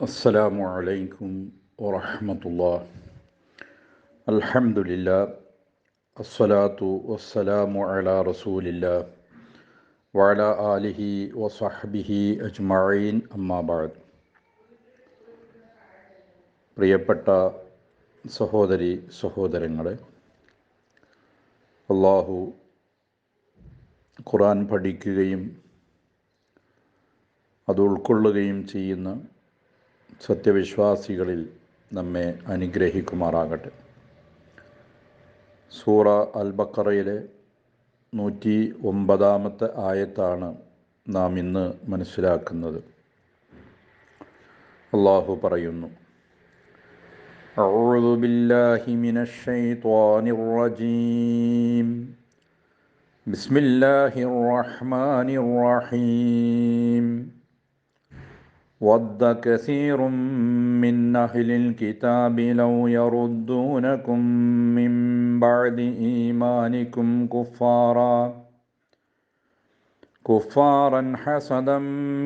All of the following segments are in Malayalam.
അസ്സലാമു അലൈക്കും വറഹമത്തുള്ള അൽഹംദുലില്ല അസ്സലാത്തു വസ്സലാമു അല റസൂലില്ല വഅല ആലിഹി വസഹബിഹി അജ്മഈൻ അമ്മാബാദ് പ്രിയപ്പെട്ട സഹോദരി സഹോദരങ്ങളെ അള്ളാഹു ഖുറാൻ പഠിക്കുകയും അത് ഉൾക്കൊള്ളുകയും ചെയ്യുന്ന സത്യവിശ്വാസികളിൽ നമ്മെ അനുഗ്രഹിക്കുമാറാകട്ടെ സൂറ അൽ ബക്കറയിലെ നൂറ്റി ഒമ്പതാമത്തെ ആയത്താണ് നാം ഇന്ന് മനസ്സിലാക്കുന്നത് അള്ളാഹു പറയുന്നു أعوذ بالله من الشيطان الرجيم بسم الله الرحمن الرحيم ود كثير من أهل الكتاب لو يردونكم من بعد إيمانكم كفارا كفارا حسدا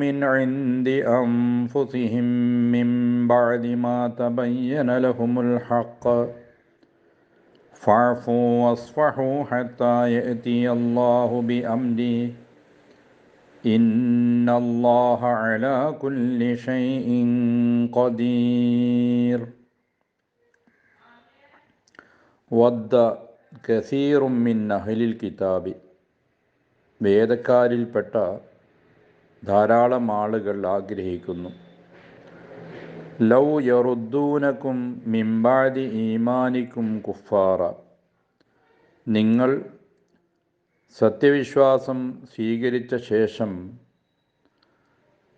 من عند أنفسهم من بعد ما تبين لهم الحق فاعفوا واصفحوا حتى يأتي الله بأمره إن الله على كل شيء قدير ود كثير من أهل الكتاب വേദക്കാരിൽപ്പെട്ട ധാരാളം ആളുകൾ ആഗ്രഹിക്കുന്നു ലൗ യറുദ്ദൂനക്കും മിമ്പാതി ഈമാനിക്കും കുഫാറ നിങ്ങൾ സത്യവിശ്വാസം സ്വീകരിച്ച ശേഷം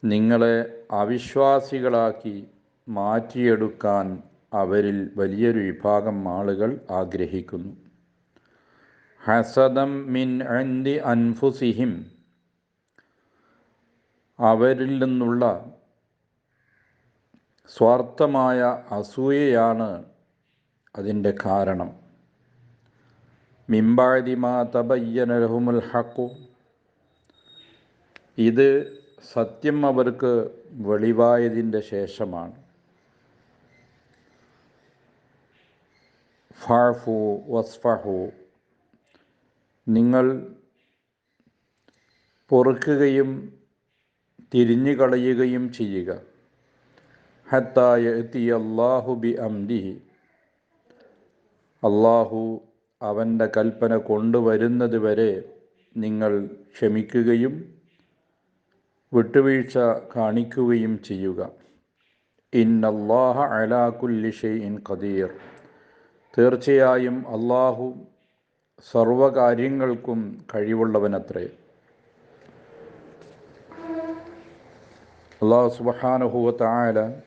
നിങ്ങളെ അവിശ്വാസികളാക്കി മാറ്റിയെടുക്കാൻ അവരിൽ വലിയൊരു വിഭാഗം ആളുകൾ ആഗ്രഹിക്കുന്നു. ഹസദം മിൻ അൻദി അൻഫുസിഹിം. അവരിൽ നിന്നുള്ള സ്വാർത്ഥമായ അസൂയയാണ് അതിന്റെ കാരണം. മിമ്പാദിമാ തബയ്യനലഹുമുൽ ഹക്കു ഇത് സത്യം അവർക്ക് വെളിവായതിന്റെ ശേഷമാണ്. ഫാഫു വസ്ഫഹു. നിങ്ങൾ പൊറുക്കുകയും തിരിഞ്ഞു കളയുകയും ചെയ്യുക. ഹത്തായ എത്തി അള്ളാഹു ബി അംദിഹി അള്ളാഹു അവന്റെ കൽപ്പന കൊണ്ടുവരുന്നത് വരെ നിങ്ങൾ ക്ഷമിക്കുകയും വിട്ടുവീഴ്ച കാണിക്കുകയും ചെയ്യുക. ഇന്നല്ലാഹ അലാ കുല്ലി ഷെയ്ഇൻ ഖദീർ. തീർച്ചയായും അള്ളാഹു സർവകാര്യങ്ങൾക്കും കഴിവുള്ളവനത്രേ. അള്ളാഹു സുബഹാനുഭൂവത്തായ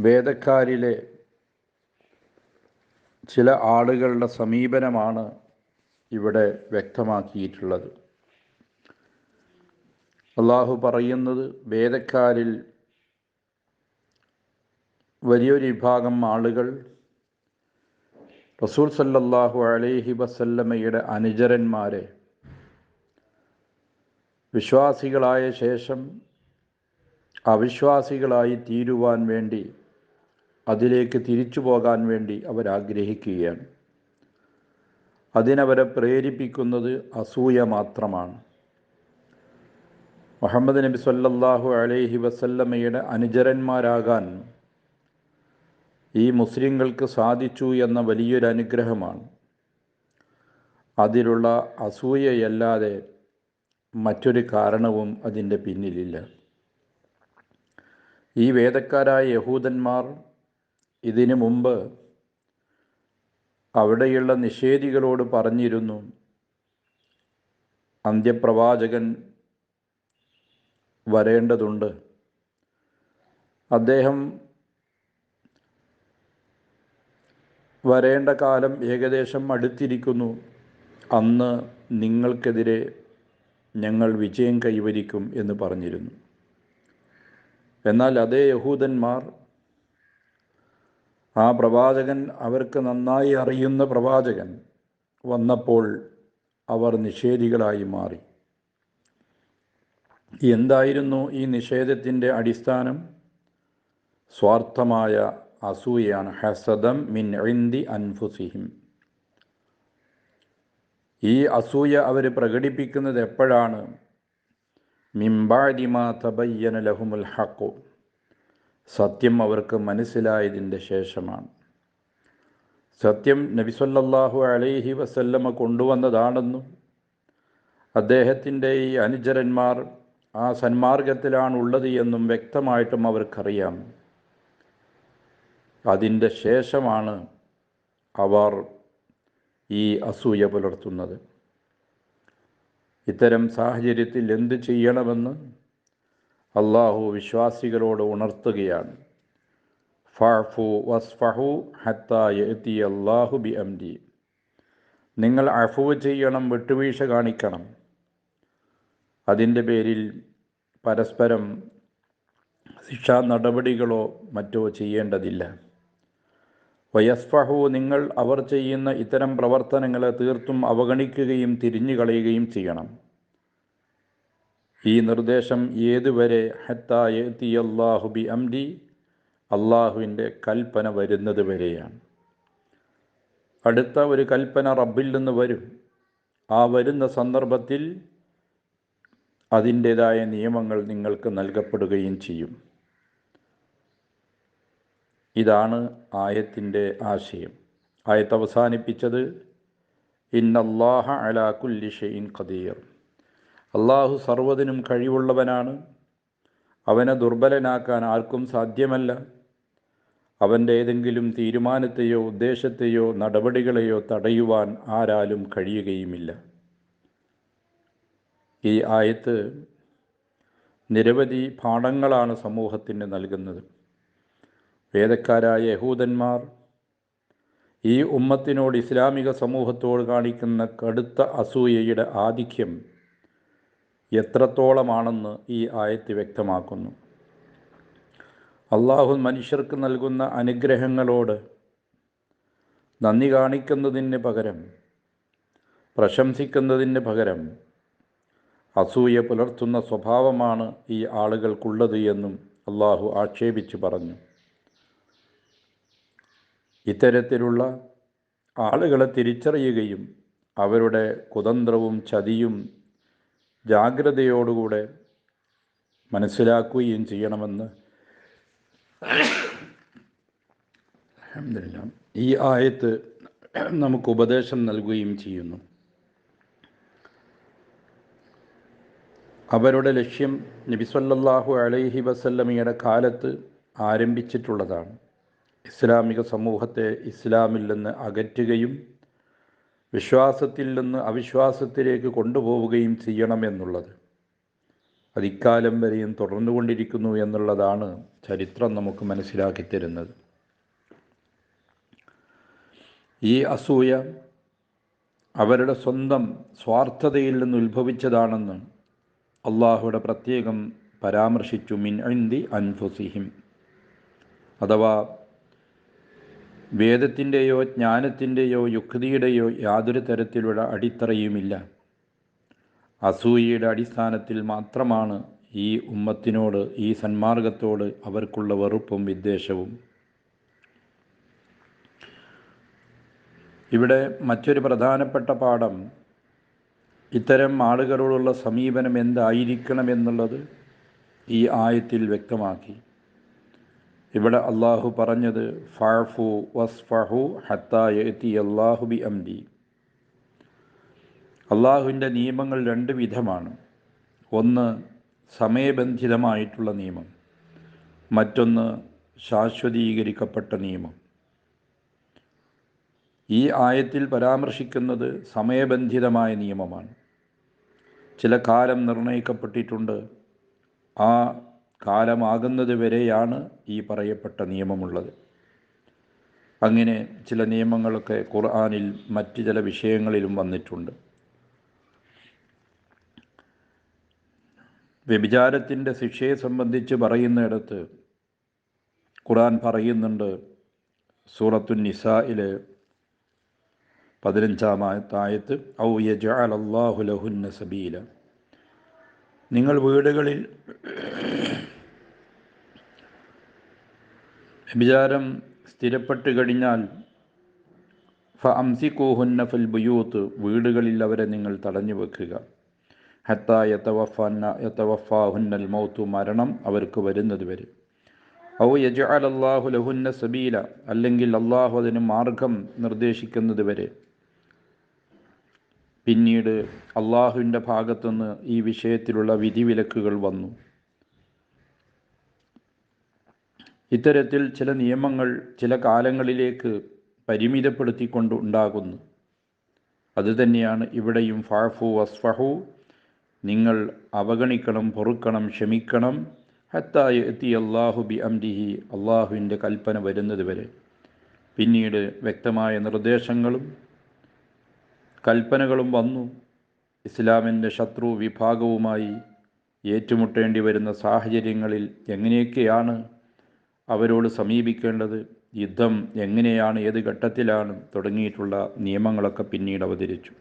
വേദക്കാരിലെ ചില ആളുകളുടെ സമീപനമാണ് ഇവിടെ വ്യക്തമാക്കിയിട്ടുള്ളത്. അള്ളാഹു പറയുന്നത് വേദക്കാരിൽ വലിയൊരു വിഭാഗം ആളുകൾ റസൂൽ സല്ലല്ലാഹു അലൈഹി വസല്ലമ്മയുടെ അനുചരന്മാരെ വിശ്വാസികളായ ശേഷം അവിശ്വാസികളായി തീരുവാൻ വേണ്ടി അതിലേക്ക് തിരിച്ചു പോകാൻ വേണ്ടി അവരാഗ്രഹിക്കുകയാണ്. അതിനവരെ പ്രേരിപ്പിക്കുന്നത് അസൂയ മാത്രമാണ്. മുഹമ്മദ് നബി സല്ലല്ലാഹു അലൈഹി വസല്ലമ്മയുടെ അനുചരന്മാരാകാൻ ഈ മുസ്ലിങ്ങൾക്ക് സാധിച്ചു എന്ന വലിയൊരു അനുഗ്രഹമാണ്. അതിലുള്ള അസൂയയല്ലാതെ മറ്റൊരു കാരണവും അതിന്റെ പിന്നിലില്ല. ഈ വേദക്കാരായ യഹൂദന്മാർ ഇതിനു മുമ്പ് അവിടെയുള്ള നിഷേധികളോട് പറഞ്ഞിരുന്നു. അന്ത്യപ്രവാചകൻ വരേണ്ടതുണ്ട്. അദ്ദേഹം വരേണ്ട കാലം ഏകദേശം അടുത്തിരിക്കുന്നു. അന്ന് നിങ്ങൾക്കെതിരെ ഞങ്ങൾ വിജയം കൈവരിക്കും എന്ന് പറഞ്ഞിരുന്നു. എന്നാൽ അതേ യഹൂദന്മാർ ആ പ്രവാചകൻ അവർക്ക് നന്നായി അറിയുന്ന പ്രവാചകൻ വന്നപ്പോൾ അവർ നിഷേധികളായി മാറി. എന്തായിരുന്നു ഈ നിഷേധത്തിന്റെ അടിസ്ഥാനം? സ്വാർത്ഥമായ അസൂയാണ് ഹസദം മിൻ ഇന്ദി അൻഫുസിഹിം. ഈ അസൂയ അവർ പ്രകടിപ്പിക്കുന്നത് എപ്പോഴാണ്? മിംബാരിമാ തബയ്യന ലഹുമുൽ ഹക്കു സത്യം അവർക്ക് മനസ്സിലായതിന്റെ ശേഷമാണ്. സത്യം നബിസ്വല്ലാഹു അലൈഹി വസല്ലമ കൊണ്ടുവന്നതാണെന്നും അദ്ദേഹത്തിന്റെ ഈ അനുചരന്മാർ ആ സന്മാർഗത്തിലാണുള്ളത് എന്നും വ്യക്തമായിട്ടും അവർക്കറിയാം. അതിന്റെ ശേഷമാണ് അവർ ഈ അസൂയ പുലർത്തുന്നത്. ഇത്തരം സാഹചര്യത്തിൽ എന്ത് ചെയ്യണമെന്ന് അള്ളാഹു വിശ്വാസികളോട് ഉണർത്തുകയാണ്. ഫാഫു വസ്ഫഹു അള്ളാഹു ബി നിങ്ങൾ അഫുവ് ചെയ്യണം വിട്ടുവീഴ്ച കാണിക്കണം. അതിന്റെ പേരിൽ പരസ്പരം ശിക്ഷാ നടപടികളോ മറ്റോ ചെയ്യേണ്ടതില്ല. വയസ്ഫഹു നിങ്ങൾ അവർ ചെയ്യുന്ന ഇത്തരം പ്രവർത്തനങ്ങളെ തീർത്തും അവഗണിക്കുകയും തിരിഞ്ഞു കളയുകയും ചെയ്യണം. ഈ നിർദ്ദേശം ഏതുവരെ ഹത്തായത്തി അള്ളാഹു ബി അള്ളാഹുവിന്റെ കൽപ്പന വരുന്നത് വരെയാണ്. അടുത്ത ഒരു കൽപ്പന റബ്ബിൽ നിന്ന് വരും. ആ വരുന്ന സന്ദർഭത്തിൽ അതിന്റേതായ നിയമങ്ങൾ നിങ്ങൾക്ക് നൽകപ്പെടുകയും ചെയ്യും. ഇതാണ് ആയത്തിന്റെ ആശയം. ആയത്ത് അവസാനിപ്പിച്ചത് ഇന്നല്ലാഹ അലാ കുല്ലി ഷെയ്ൻ ഖദീർ. അള്ളാഹു സർവതിനും കഴിവുള്ളവനാണ്. അവനെ ദുർബലനാക്കാൻ ആർക്കും സാധ്യമല്ല. അവന്റെ ഏതെങ്കിലും തീരുമാനത്തെയോ ഉദ്ദേശത്തെയോ നടപടികളെയോ തടയുവാൻ ആരാലും കഴിയുകയുമില്ല. ഈ ആയത്ത് നിരവധി പാഠങ്ങളാണ് സമൂഹത്തിന് നൽകുന്നത്. വേദക്കാരായ യഹൂദന്മാർ ഈ ഉമ്മത്തിനോട് ഇസ്ലാമിക സമൂഹത്തോട് കാണിക്കുന്ന കടുത്ത അസൂയയുടെ ആധിക്യം എത്രത്തോളമാണെന്ന് ഈ ആയത്ത് വ്യക്തമാക്കുന്നു. അള്ളാഹു മനുഷ്യർക്ക് നൽകുന്ന അനുഗ്രഹങ്ങളോട് നന്ദി കാണിക്കുന്നതിന് പകരം പ്രശംസിക്കുന്നതിന് പകരം അസൂയ പുലർത്തുന്ന സ്വഭാവമാണ് ഈ ആളുകൾക്കുള്ളത് എന്നും അള്ളാഹു ആക്ഷേപിച്ചു പറഞ്ഞു. ഇത്തരത്തിലുള്ള ആളുകളെ തിരിച്ചറിയുകയും അവരുടെ കുതന്ത്രവും ചതിയും ജാഗ്രതയോടുകൂടെ മനസ്സിലാക്കുകയും ചെയ്യണമെന്ന് ഈ ആയത്ത് നമുക്ക് ഉപദേശം നൽകുകയും ചെയ്യുന്നു. അവരുടെ ലക്ഷ്യം നബിസ്വല്ലാഹു അലൈഹി വസല്ലമയുടെ കാലത്ത് ആരംഭിച്ചിട്ടുള്ളതാണ്. ഇസ്ലാമിക സമൂഹത്തെ ഇസ്ലാമിൽ നിന്ന് അകറ്റുകയും വിശ്വാസത്തിൽ നിന്ന് അവിശ്വാസത്തിലേക്ക് കൊണ്ടുപോവുകയും ചെയ്യണമെന്നുള്ളത്. അത് ഇക്കാലം വരെയും തുടർന്നുകൊണ്ടിരിക്കുന്നു എന്നുള്ളതാണ് ചരിത്രം നമുക്ക് മനസ്സിലാക്കി തരുന്നത്. ഈ അസൂയ അവരുടെ സ്വന്തം സ്വാർത്ഥതയിൽ നിന്ന് ഉത്ഭവിച്ചതാണെന്ന് അള്ളാഹുയുടെ പ്രത്യേകം പരാമർശിച്ചു. മിൻ ഐന്തി അൻഫുസിഹിം. അഥവാ വേദത്തിന്റെയോ ജ്ഞാനത്തിന്റെയോ യുക്തിയുടെയോ യാതൊരു തരത്തിലുള്ള അടിത്തറയുമില്ല. അസൂയയുടെ അടിസ്ഥാനത്തിൽ മാത്രമാണ് ഈ ഉമ്മത്തിനോട് ഈ സന്മാർഗത്തോട് അവർക്കുള്ള വെറുപ്പും വിദ്വേഷവും. ഇവിടെ മറ്റൊരു പ്രധാനപ്പെട്ട പാഠം ഇത്തരം ആളുകളോടുള്ള സമീപനം എന്തായിരിക്കണം എന്നുള്ളത് ഈ ആയത്തിൽ വ്യക്തമാക്കി. ഇവിടെ അള്ളാഹു പറഞ്ഞത് ഫാഫു വസ്ഫഹു ഹത്തായത്തി അള്ളാഹു ബി അംരി അള്ളാഹുവിന്റെ നിയമങ്ങൾ രണ്ട് വിധമാണ്. ഒന്ന് സമയബന്ധിതമായിട്ടുള്ള നിയമം മറ്റൊന്ന് ശാശ്വതീകരിക്കപ്പെട്ട നിയമം. ഈ ആയത്തിൽ പരാമർശിക്കുന്നത് സമയബന്ധിതമായ നിയമമാണ്. ചില കാലം നിർണയിക്കപ്പെട്ടിട്ടുണ്ട്. ആ കാലമാകുന്നത് വരെയാണ് ഈ പറയപ്പെട്ട നിയമമുള്ളത്. അങ്ങനെ ചില നിയമങ്ങളൊക്കെ ഖുർആാനിൽ മറ്റ് ചില വിഷയങ്ങളിലും വന്നിട്ടുണ്ട്. വ്യഭിചാരത്തിന്റെ ശിക്ഷയെ സംബന്ധിച്ച് പറയുന്നിടത്ത് ഖുർആൻ പറയുന്നുണ്ട് സൂറത്തു നിസായിലെ പതിനഞ്ചാമത്തായത്ത് ഔ യജ അലല്ലാഹുലഹുന്ന ലഹുന്ന സബീല. നിങ്ങൾ വീടുകളിൽ വ്യഭിചാരം സ്ഥിരപ്പെട്ട് കഴിഞ്ഞാൽ ഫ അംസിക്കൂഹുന്ന ഫിൽ ബുയൂത്ത് വീടുകളിൽ അവരെ നിങ്ങൾ തടഞ്ഞു വെക്കുക. ഹത്ത യത്തവഫന്ന യത്തവഫാഹുന്നൽ മൗത്തു മരണം അവർക്ക് വരുന്നത് വരെ. ഔ യജ അലല്ലാഹു ലഹുന്ന സബീല അല്ലെങ്കിൽ അള്ളാഹു അതിന് മാർഗം നിർദ്ദേശിക്കുന്നത് വരെ. പിന്നീട് അള്ളാഹുവിന്റെ ഭാഗത്തുനിന്ന് ഈ വിഷയത്തിലുള്ള വിധിവിലക്കുകൾ വന്നു. ഇത്തരത്തിൽ ചില നിയമങ്ങൾ ചില കാലങ്ങളിലേക്ക് പരിമിതപ്പെടുത്തിക്കൊണ്ട് ഉണ്ടാകുന്നു. അതുതന്നെയാണ് ഇവിടെയും ഫാഫു വസ്ഫഹു നിങ്ങൾ അവഗണിക്കണം പൊറുക്കണം ക്ഷമിക്കണം ഹത്തായ എത്തി അള്ളാഹു ബി അംരിഹി അള്ളാഹുവിന്റെ കൽപ്പന വരുന്നത് വരെ പിന്നീട് വ്യക്തമായ നിർദ്ദേശങ്ങളും കൽപ്പനകളും വന്നു. ഇസ്ലാമിന്റെ ശത്രു വിഭാഗവുമായി ഏറ്റുമുട്ടേണ്ടി വരുന്ന സാഹചര്യങ്ങളിൽ എങ്ങനെയൊക്കെയാണ് അവരോട് സമീപിക്കേണ്ടത് യുദ്ധം എങ്ങനെയാണ് ഏത് ഘട്ടത്തിലാണ് തുടങ്ങിയിട്ടുള്ള നിയമങ്ങളൊക്കെ പിന്നീട് അവതരിച്ചു.